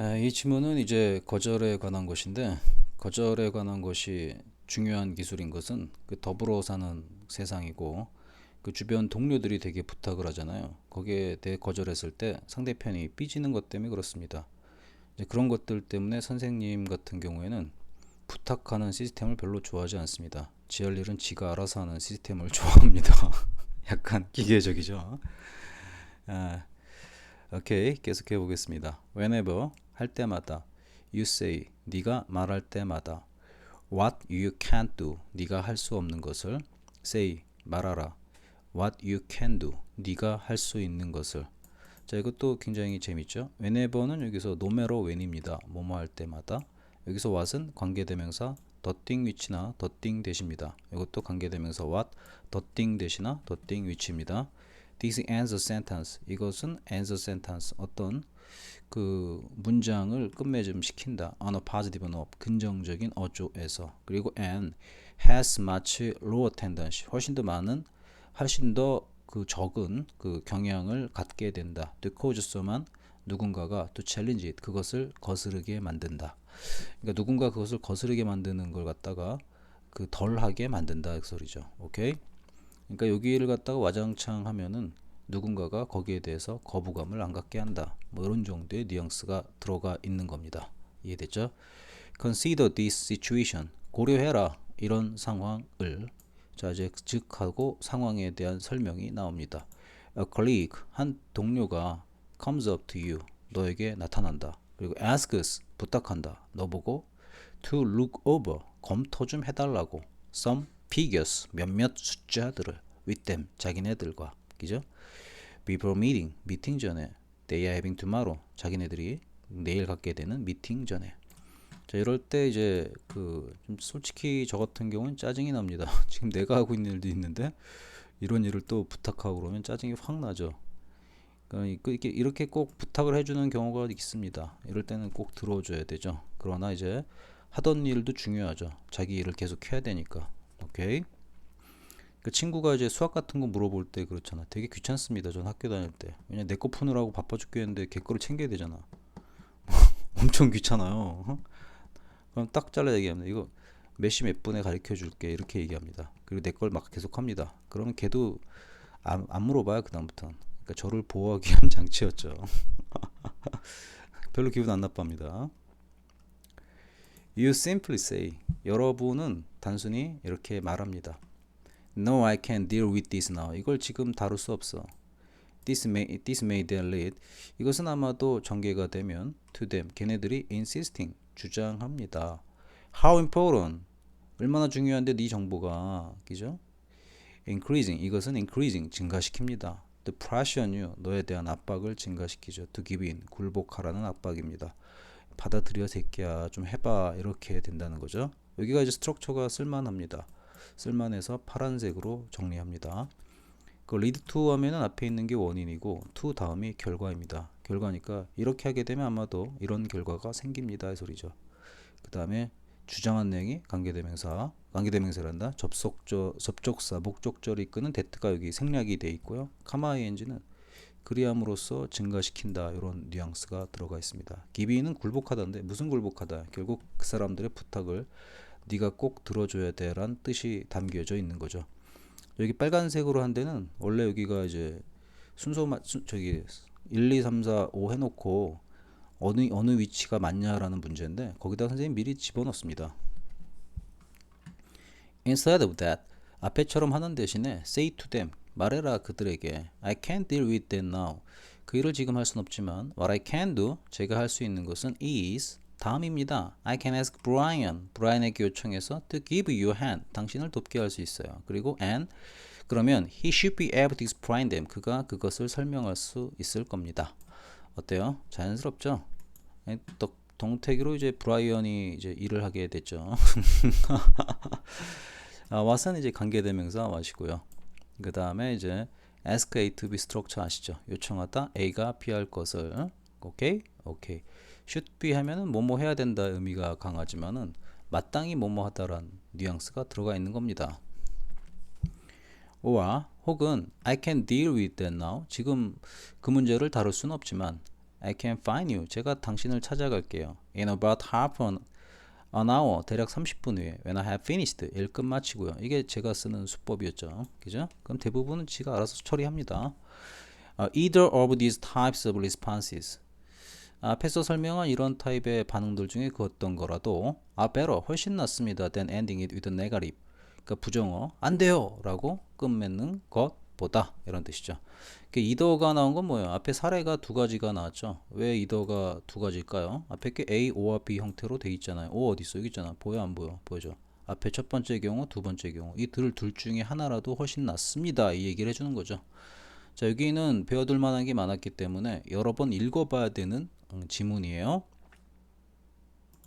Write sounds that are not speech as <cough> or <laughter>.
아, 이 지문은 이제 거절에 관한 것인데 거절에 관한 것이 중요한 기술인 것은 그 더불어 사는 세상이고 그 주변 동료들이 되게 부탁을 하잖아요. 거기에 대해 거절했을 때 상대편이 삐지는 것 때문에 그렇습니다. 이제 그런 것들 때문에 선생님 같은 경우에는 부탁하는 시스템을 별로 좋아하지 않습니다. 지할 일은 지가 알아서 하는 시스템을 <laughs> 좋아합니다. 약간 기계적이죠. 아, 오케이 계속해 보겠습니다. Whenever 할 때마다 you say 네가 말할 때마다 what you can't do 네가 할 수 없는 것을 say 말하라 what you can do 네가 할 수 있는 것을 자 이것도 굉장히 재밌죠. Whenever는 여기서 no matter when입니다. 뭐뭐 할 때마다 여기서 what은 관계대명사 thing which나 the thing 대시입니다. 이것도 관계대명사 what thing 대시나 the thing which입니다. This ends a sentence. 이것은 ends a sentence. 어떤 그 문장을 끝맺음 시킨다. on a positive note. 긍정적인 어조에서. 그리고 and has much lower tendency. 훨씬 더 많은 훨씬 더 그 적은 그 경향을 갖게 된다. to cause someone 누군가가 to challenge it. 그것을 거스르게 만든다. 그러니까 누군가 그것을 거스르게 만드는 걸 갖다가 그 덜하게 만든다 그 소리죠. 오케이? 그러니까 여기를 갖다가 와장창 하면은 누군가가 거기에 대해서 거부감을 안 갖게 한다. 뭐 이런 정도의 뉘앙스가 들어가 있는 겁니다. 이해됐죠? Consider this situation. 고려해라. 이런 상황을. 자, 이제 즉하고 상황에 대한 설명이 나옵니다. A colleague, 한 동료가 comes up to you. 너에게 나타난다. 그리고 asks, 부탁한다. 너 보고 to look over, 검토 좀 해달라고. some figures, 몇몇 숫자들을 with them, 자기네들과. 그죠? before meeting, 미팅 전에 they are having tomorrow, 자기네들이 내일 갖게 되는 미팅 전에. 자, 이럴 때 이제 그좀 솔직히 저 같은 경우는 짜증이 납니다. <laughs> 지금 내가 하고 있는 일도 있는데 이런 일을 또 부탁하고 그러면 짜증이 확 나죠. 그러니까 이렇게 이렇게 꼭 부탁을 해주는 경우가 있습니다. 이럴 때는 꼭 들어줘야 되죠. 그러나 이제 하던 일도 중요하죠. 자기 일을 계속 해야 되니까. 오케이. 그 친구가 이제 수학 같은 거 물어볼 때 그렇잖아. 되게 귀찮습니다. 전 학교 다닐 때. 왜냐 내 거 푸느라고 바빠 죽겠는데 걔 거를 챙겨야 되잖아. <laughs> 엄청 귀찮아요. 어? 그럼 딱 잘라 얘기합니다. 이거 몇 시 몇 분에 가르쳐 줄게. 이렇게 얘기합니다. 그리고 내 걸 막 계속 합니다. 그러면 걔도 안, 안 물어봐요. 그 다음부터는. 그러니까 저를 보호하기 위한 <laughs> 장치였죠. <laughs> 별로 기분 안 나빠합니다. You simply say. 여러분은 단순히 이렇게 말합니다. No, I can't deal with this now. 이걸 지금 다룰 수 없어. This may, this may then lead. 이것은 아마도 전개가 되면 to them. 걔네들이 insisting. 주장합니다. How important. 얼마나 중요한데 네 정보가. 그죠? Increasing. 이것은 increasing. 증가시킵니다. The pressure on you. 너에 대한 압박을 증가시키죠. To give in. 굴복하라는 압박입니다. 받아들여 새끼야. 좀 해봐. 이렇게 된다는 거죠. 여기가 이제 스트럭처가 쓸만합니다. 쓸만해서 파란색으로 정리합니다. 그 lead to 하면은 앞에 있는 게 원인이고 to 다음이 결과입니다. 결과니까 이렇게 하게 되면 아마도 이런 결과가 생깁니다. 이 소리죠. 그 다음에 주장한 내용이 관계대명사, 관계대명사란다. 접속조, 접촉사, 목적절을 이끄는 that가 여기 생략이 돼 있고요. 카마 ing는 그리함으로써 증가시킨다 이런 뉘앙스가 들어가 있습니다. 기비는 굴복하다인데 무슨 굴복하다? 결국 그 사람들의 부탁을 네가 꼭 들어줘야 돼란 뜻이 담겨져 있는 거죠. 여기 빨간색으로 한 데는 원래 여기가 이제 순서 마, 수, 저기 1, 2, 3, 4, 5 해놓고 어느 어느 위치가 맞냐라는 문제인데 거기다 선생님 미리 집어넣습니다. Instead of that 앞에처럼 하는 대신에 say to them 말해라 그들에게 I can't deal with that now 그 일을 지금 할 순 없지만 what I can do 제가 할 수 있는 것은 is 다음입니다. I can ask Brian. 브라이언에게 요청해서 to give you hand. 당신을 돕게 할 수 있어요. 그리고 and 그러면 he should be able to explain them. 그가 그것을 설명할 수 있을 겁니다. 어때요? 자연스럽죠? 동태기로 이제 브라이언이 이제 일을 하게 됐죠. <laughs> 아, 왓은 이제 관계대명사 왓이고요. 그 다음에 이제 ask A to B structure 아시죠? 요청하다 A가 B할 것을 오케이? 오케이. Should be 하면은 뭐뭐 해야 된다 의미가 강하지만은 마땅히 뭐뭐 하다란 뉘앙스가 들어가 있는 겁니다. or 혹은 I can deal with that now. 지금 그 문제를 다룰 수는 없지만 I can find you. 제가 당신을 찾아갈게요. In about half an, an hour. 대략 30분 후에. When I have finished. 일 끝마치고요. 이게 제가 쓰는 수법이었죠. 그죠? 그럼 대부분은 지가 알아서 처리합니다. 어, either of these types of responses. 앞에서 설명한 이런 타입의 반응들 중에 그 어떤 거라도 are better. 훨씬 낫습니다. than ending it with a negative. 그러니까 부정어 안 돼요. 라고 끝맺는 것보다 이런 뜻이죠. 그 이더가 나온 건 뭐예요? 앞에 사례가 두 가지가 나왔죠. 왜 이더가 두 가지일까요? 앞에 게 A, O와 B 형태로 돼 있잖아요. O 어디 있어? 여기 있잖아. 보여 안 보여? 보여줘. 앞에 첫 번째 경우 두 번째 경우. 이둘 둘 중에 하나라도 훨씬 낫습니다. 이 얘기를 해주는 거죠 자 여기는 배워둘 만한 게 많았기 때문에 여러 번 읽어봐야 되는 음, 지문이에요